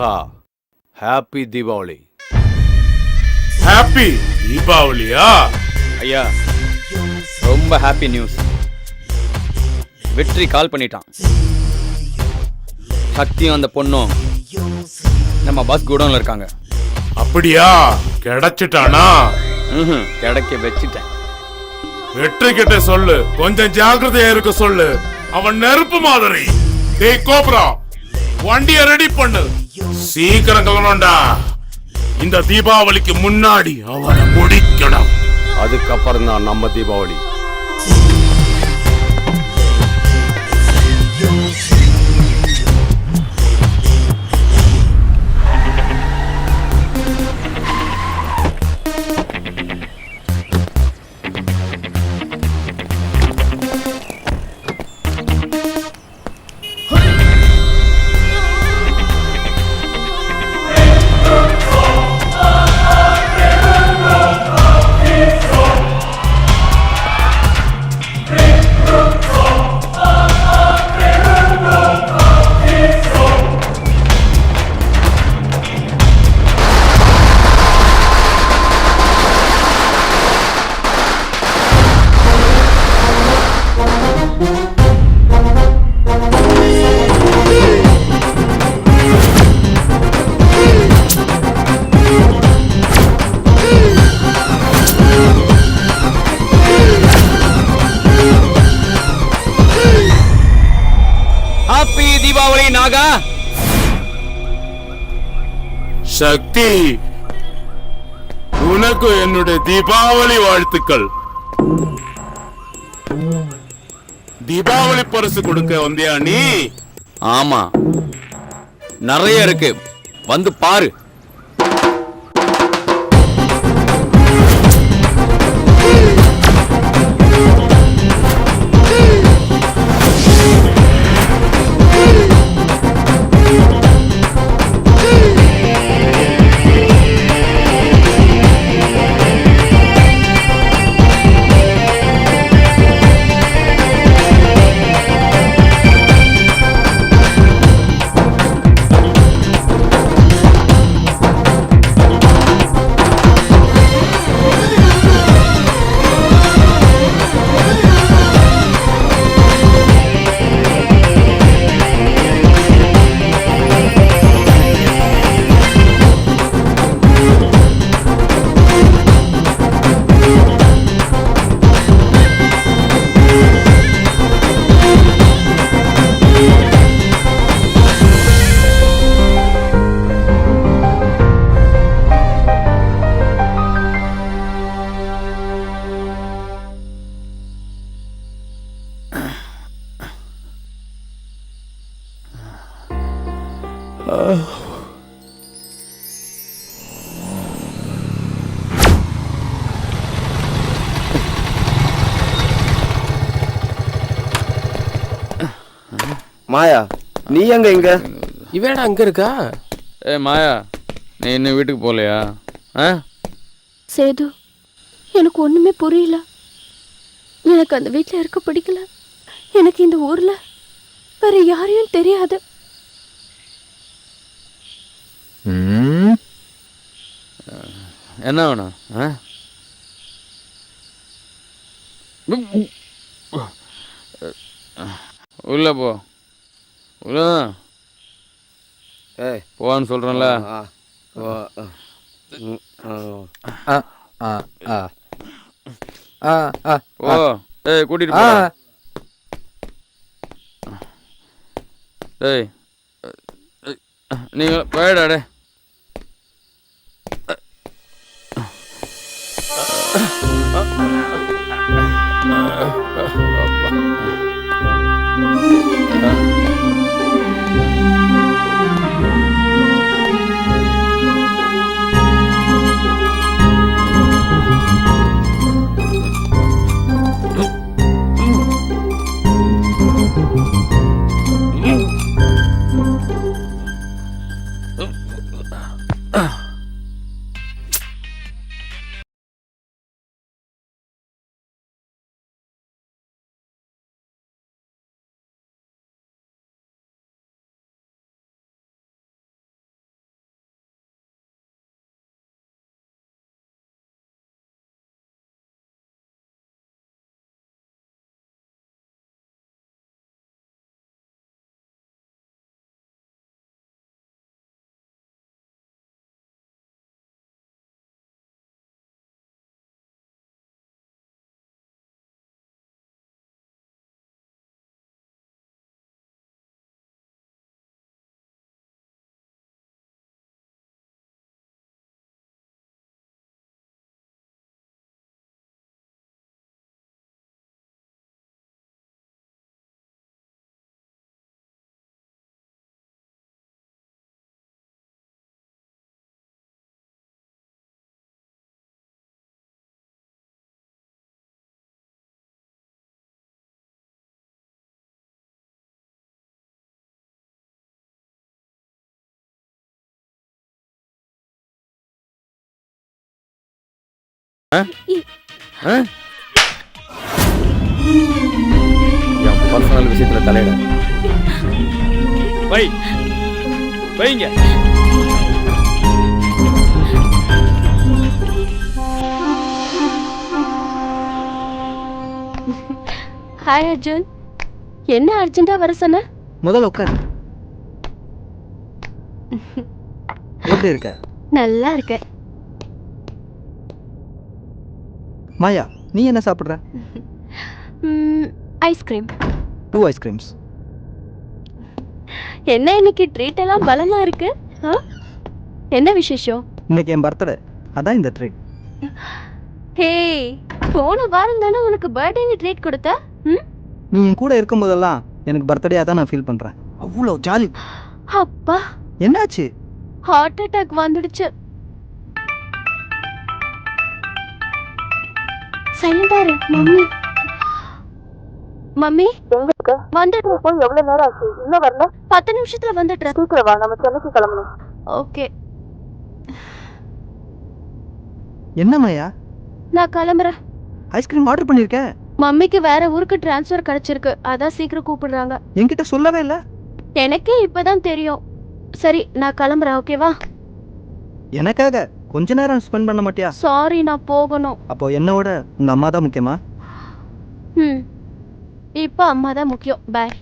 Naga happy Deepavali happy தீபாவளியா ஐயா ரொம்ப ஹாப்பி நியூஸ் வெற்றி கால் பண்ணிட்டான். சக்தியும் அந்த பொண்ணும் நம்ம பஸ் குடோன்ல இருக்காங்க. அப்படியா? கிடைச்சிட்டானா? ம்ஹும், கிடைக்க வச்சுட்டேன். வெற்றி கிட்ட சொல்லு. கொஞ்சம் ஜாக்கிரதையா இருக்க சொல்லு. அவன் நெருப்பு மாதிரி. டேய் கோப்ரா வண்டிய ரெடி பண்ணு. சீக்கிரம் கிளம்பணும்டா இந்த தீபாவளிக்கு முன்னாடி அவனை முடிக்கணும். அதுக்கப்புறம் தான் நம்ம தீபாவளி. சக்தி. உனக்கு என்னுடைய தீபாவளி வாழ்த்துக்கள். தீபாவளி பரிசு கொடுக்க வந்தியா நீ? ஆமா. நிறைய இருக்கு. வந்து பாரு. மாயா நீ எங்க இங்க இவனடா அங்க இருக்கா ஏ மாயா நீ இன்னும் வீட்டுக்கு போகலையா ஆ சேது எனக்கு ஒண்ணுமே புரியல எனக்கு அந்த வீட்டில் இருக்க பிடிக்கல எனக்கு இந்த ஊர்ல வேற யாரையும் தெரியாது என்ன வேணும் ஆ உள்ள போ உள்ள ஏய். போவான்னு சொல்கிறேன்ல ஆ ஓ. ஏய் கூட்டிட்டு போ ஏய் நீங்கள் போயிடாடே Ugh. என் பர்சனல் விஷயத்துல தலையிட வை வைங்க ஹாய் அர்ஜுன் என்ன அர்ஜென்ட்டா வர சொன்ன? முதல்ல உட்காரு. எப்படி இருக்க? நல்லா இருக்க மாயா நீ என்ன சாப்பிட்ற? ஐஸ்கிரீம் டூ ஐஸ்கிரீம்ஸ் என்ன இன்னைக்கு ட்ரீட் எல்லாம் பலமா இருக்கு? என்ன விசேஷம்? இன்னைக்கு என் பர்த்டே அதான் இந்த ட்ரீட் ஹே போன வாரம் தானே உனக்கு பர்த்டே ட்ரீட் கொடுத்த? ம்? நீ என் கூட இருக்கும்போதெல்லாம் எனக்கு பர்த்டேயாக தான் நான் ஃபீல் பண்ணுறேன் அவ்வளோ ஜாலி. அப்பா. என்னாச்சு? ஹார்ட் அட்டாக் வந்துடுச்சு. சைலண்டா இரு மம்மி. மம்மி? வந்துட்டு போய் எவ்வளவு நேரம் ஆச்சு? இன்னும் வரல? பத்து நிமிஷத்துல வந்துட்டு சீக்கிரம் வா நம்ம சென்னைக்கு கிளம்பணும். ஓகே. என்ன மாயா? நான் கிளம்புறேன். ஐஸ்கிரீம் ஆர்டர் பண்ணியிருக்க மம்மிக்கு வேற ஊருக்கு டிரான்ஸ்ஃபர் கிடைச்சிருக்கு. அதான் சீக்கிரம் கூப்பிடுறாங்க. என்கிட்ட சொல்லவே இல்லை. எனக்கே இப்பதான் தெரியும். சரி நான் கிளம்புறேன். ஓகேவா? எனக்காக கொஞ்ச நேரம் ஸ்பெண்ட் பண்ண மாட்டியா? சாரி நான் போகணும். அப்போ என்னோட உங்கள் அம்மா தான் முக்கியமா? ம் இப்போ அம்மா தான் முக்கியம். Bye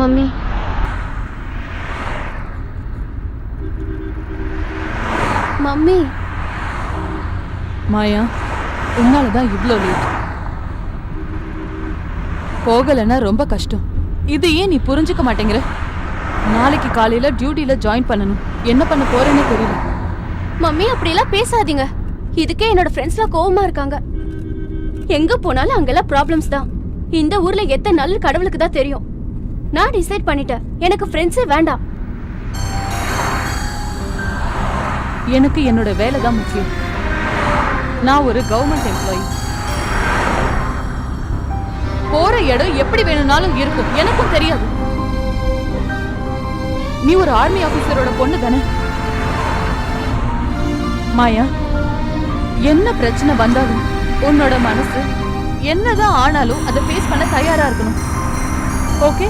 mummy. மம்மி. மாயா உன்னால தான் இவ்ளோ லேட் போகலைன்னா ரொம்ப கஷ்டம். இது ஏன் நீ புரிஞ்சுக்க மாட்டேங்கிற? நாளைக்கு காலையில டியூட்டில ஜாயின் பண்ணணும். என்ன பண்ண போறேன்னே தெரியல. மம்மி அப்படிலாம் பேசாதீங்க. இதுக்கே என்னோட ஃப்ரெண்ட்ஸ்லாம் கோவமா இருக்காங்க. எங்க போனாலும் அங்கெல்லாம் ப்ராப்ளம்ஸ் தான். இந்த ஊர்ல எத்தனை நல்ல கடவுளுக்கு தான் தெரியும். நான் டிசைட் பண்ணிட்டேன். எனக்கு ஃப்ரெண்ட்ஸே வேண்டாம். எனக்கு என்னோட வேலை தான் முக்கியம். நான் ஒரு கவர்மெண்ட் எம்ப்ளாயி போற இடம் எப்படி வேணும்னாலும் இருக்கும். எனக்கும் தெரியாது. நீ ஒரு ஆர்மி ஆபீசரோட பொண்ணு தானே? மாயா என்ன பிரச்சனை வந்தாலும் உன்னோட மனசு என்னதான் ஆனாலும் அதை ஃபேஸ் பண்ண தயாரா இருக்கணும். ஓகே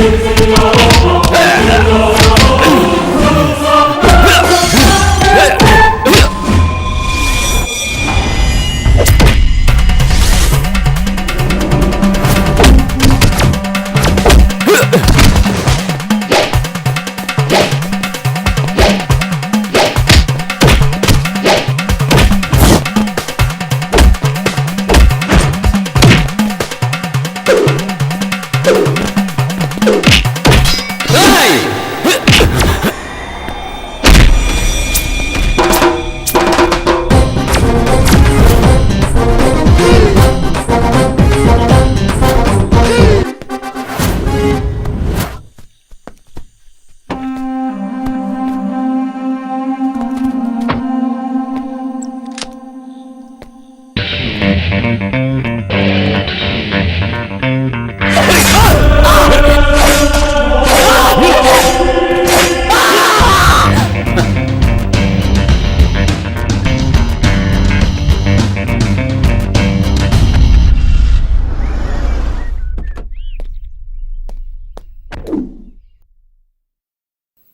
It's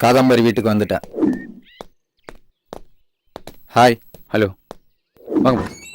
காதம்பரி வீட்டுக்கு வந்துட்டேன். ஹாய் ஹலோ வாங்க.